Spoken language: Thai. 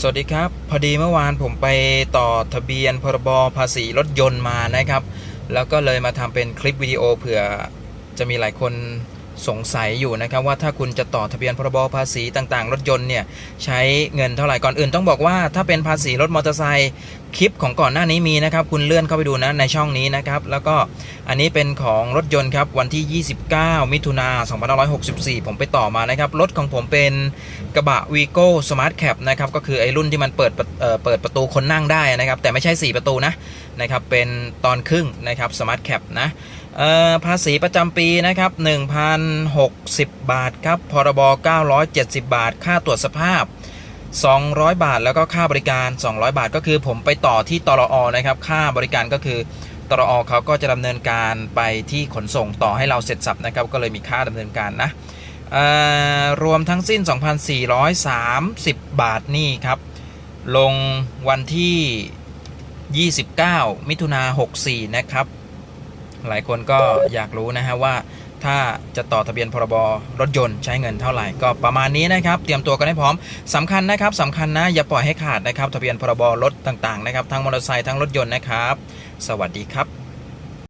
สวัสดีครับ พอดีเมื่อวานผมไปต่อทะเบียนพรบภาษีรถยนต์มานะครับ แล้วก็เลยมาทำเป็นคลิปวิดีโอเผื่อจะมีหลายคน สงสัยอยู่นะครับว่าถ้าคุณจะต่อทะเบียนพรบภาษีต่างๆ รถยนต์เนี่ยใช้เงินเท่าไหร่ก่อนอื่น ต้องบอกว่าถ้าเป็นภาษีรถมอเตอร์ไซค์คลิปของก่อนหน้านี้มีนะครับ คุณเลื่อนเข้าไปดูนะในช่องนี้นะครับ แล้วก็อันนี้เป็นของรถยนต์ครับ วันที่ 29 มิถุนา2564 ผมไปต่อมานะครับ รถของผมเป็นกระบะวีโก้สมาร์ทแคปนะครับ ก็คือไอ้รุ่นที่มันเปิดเเปิดประตูคนนั่งได้นะครับ แต่ไม่ใช่ 4 ประตูนะนะครับเป็นตอนครึ่งนะครับสมาร์ทแคปนะภาษีประจำปีนะครับ1,060 บาทครับ พรบ 970 บาท ค่าตรวจสภาพ 200 บาท แล้วก็ค่าบริการ 200 บาท ก็คือผมไปต่อที่ตรอนะครับ ค่าบริการก็คือตรอเขาก็จะดำเนินการไปที่ขนส่งต่อให้เราเสร็จสับนะครับ ก็เลยมีค่าดำเนินการนะรวมทั้งสิ้น 2,430 บาทนี่ครับ ลงวันที่ 29 มิถุนา64 นะครับ หลายคนก็อยากรู้นะฮะว่า ถ้าจะต่อทะเบียนพรบรถยนต์ใช้เงินเท่าไหร่ก็ประมาณนี้นะครับ เตรียมตัวกันให้พร้อมสำคัญนะครับสำคัญนะอย่าปล่อยให้ขาดนะครับ ทะเบียนพรบรถต่างๆนะครับทั้งมอเตอร์ไซค์ทั้งรถยนต์นะครับ สวัสดีครับ